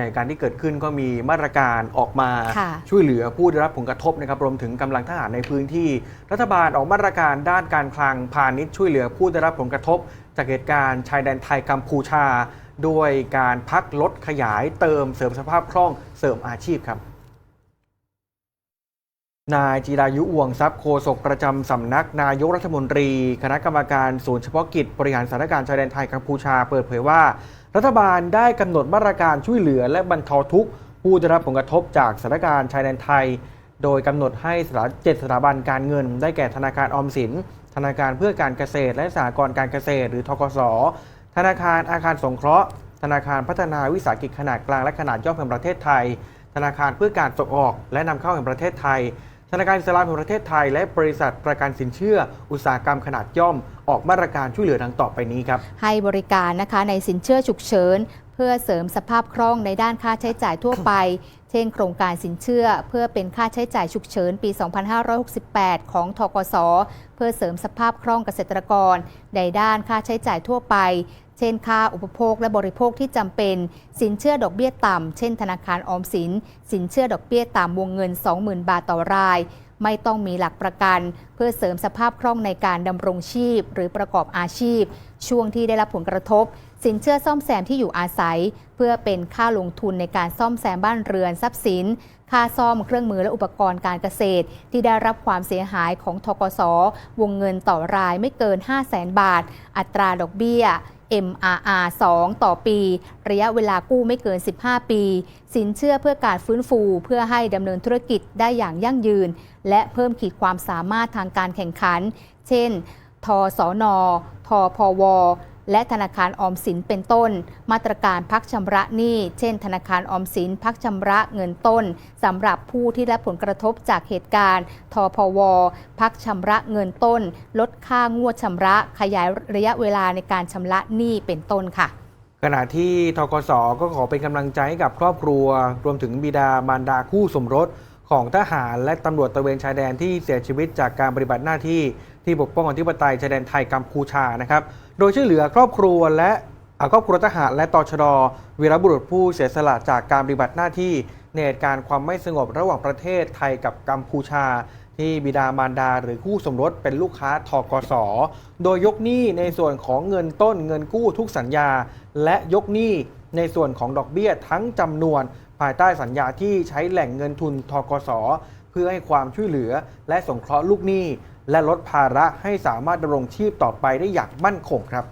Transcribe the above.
ในการที่เกิดขึ้นก็มีมาตรการออกมาค่ะช่วยเหลือผู้ได้รับผลกระทบนะครับรวมถึงกำลังทหารในพื้นที่ รัฐบาลออกมาตรการด้านการคลังพาณิชย์ช่วยเหลือผู้ได้รับผลกระทบ จากเหตุการณ์ชายแดนไทยกัมพูชา ด้วยการพักลดขยายเติมเสริมสภาพคล่องเสริมอาชีพครับ นายจิรายุอวงทรัพย์โฆษกประจำสำนักนายกรัฐมนตรี คณะกรรมการศูนย์เฉพาะกิจบริหารสถานการณ์ชายแดนไทยกัมพูชาเปิดเผยว่า รัฐบาลได้กำหนดมาตรการช่วยเหลือและบรรเทาทุกข์ผู้ได้รับผลกระทบจากสถานการณ์ชายแดนไทย โดยกำหนดให้สถาเจ็ดสถาบันการเงิน ได้แก่ธนาคารออมสิน ธนาคารเพื่อการเกษตร และสหกรณ์การเกษตร หรือทกส ธนาคารอาคารสงเคราะห์ ธนาคารพัฒนาวิสาหกิจขนาดกลางและขนาดย่อมแห่งประเทศไทย ธนาคารเพื่อการส่งออก และนำเข้าแห่งประเทศไทย นาคารอิสลามแห่งประเทศไทย และบริษัทประกันสินเชื่อ อุตสาหกรรมขนาดย่อม ออกมาตรการช่วยเหลือดังต่อไปนี้ครับ ให้บริการนะคะในสินเชื่อฉุกเฉิน เพื่อเสริมสภาพคล่องในด้านค่าใช้จ่ายทั่วไป เช่น โครงการสินเชื่อ เพื่อเป็นค่าใช้จ่ายฉุกเฉินปี 2568 ของทกส เพื่อเสริมสภาพคล่องเกษตรกร ในด้านค่าใช้จ่ายทั่วไปเช่นค่าอุปโภคและบริโภคที่จำเป็น สินเชื่อดอกเบี้ยต่ำ เช่นธนาคารออมสิน สินเชื่อดอกเบี้ยต่ำวงเงิน 20,000 บาทต่อราย ไม่ต้องมีหลักประกัน เพื่อเสริมสภาพคล่องในการดำรงชีพ หรือประกอบอาชีพ ช่วงที่ได้รับผลกระทบ สินเชื่อซ่อมแซมที่อยู่อาศัย เพื่อเป็นค่าลงทุนในการซ่อมแซมบ้านเรือนทรัพย์สิน ค่าซ่อมเครื่องมือและอุปกรณ์การเกษตร ที่ได้รับความเสียหายของทกสวงเงินต่อรายไม่เกิน 5 0 0แสนบาท อัตราดอกเบี้ย MRR 2 ต่อปี ระยะเวลากู้ไม่เกิน 15 ปี สินเชื่อเพื่อการฟื้นฟู เพื่อให้ดำเนินธุรกิจได้อย่างยั่งยืน และเพิ่มขีดความสามารถทางการแข่งขัน เช่น ทสน ทพว และธนาคารออมสินเป็นต้น มาตรการพักชำระหนี้ เช่น ธนาคารออมสินพักชำระเงินต้นสำหรับผู้ที่ได้รับผลกระทบจากเหตุการณ์ทพว พักชำระเงินต้น ลดค่างวดชำระ ขยายระยะเวลาในการชำระหนี้เป็นต้นค่ะขณะที่ทกสก็ขอเป็นกำลังใจให้กับครอบครัว รวมถึงบิดามารดาคู่สมรส ของทหารและตำรวจตระเวนชายแดนที่เสียชีวิตจากการปฏิบัติหน้าที่ที่ปกป้องอธิปไตยชายแดนไทยกัมพูชานะครับ โดยช่วยเหลือครอบครัวและครอบครัวทหารและตชดวีรบุรุษผู้เสียสละจากการปฏิบัติหน้าที่ในเหตุการณ์ความไม่สงบระหว่างประเทศไทยกับกัมพูชา ที่บิดามารดาหรือคู่สมรสเป็นลูกค้าทกส โดยยกหนี้ในส่วนของเงินต้นเงินกู้ทุกสัญญา และยกหนี้ในส่วนของดอกเบี้ยทั้งจำนวนายใต้สัญญาที่ใช้แหล่งเงินทุนทกส เพื่อให้ความช่วยเหลือและสงเคราะห์ลูกหนี้ และลดภาระให้สามารถดำรงชีพต่อไปได้อย่างมั่นคงครับ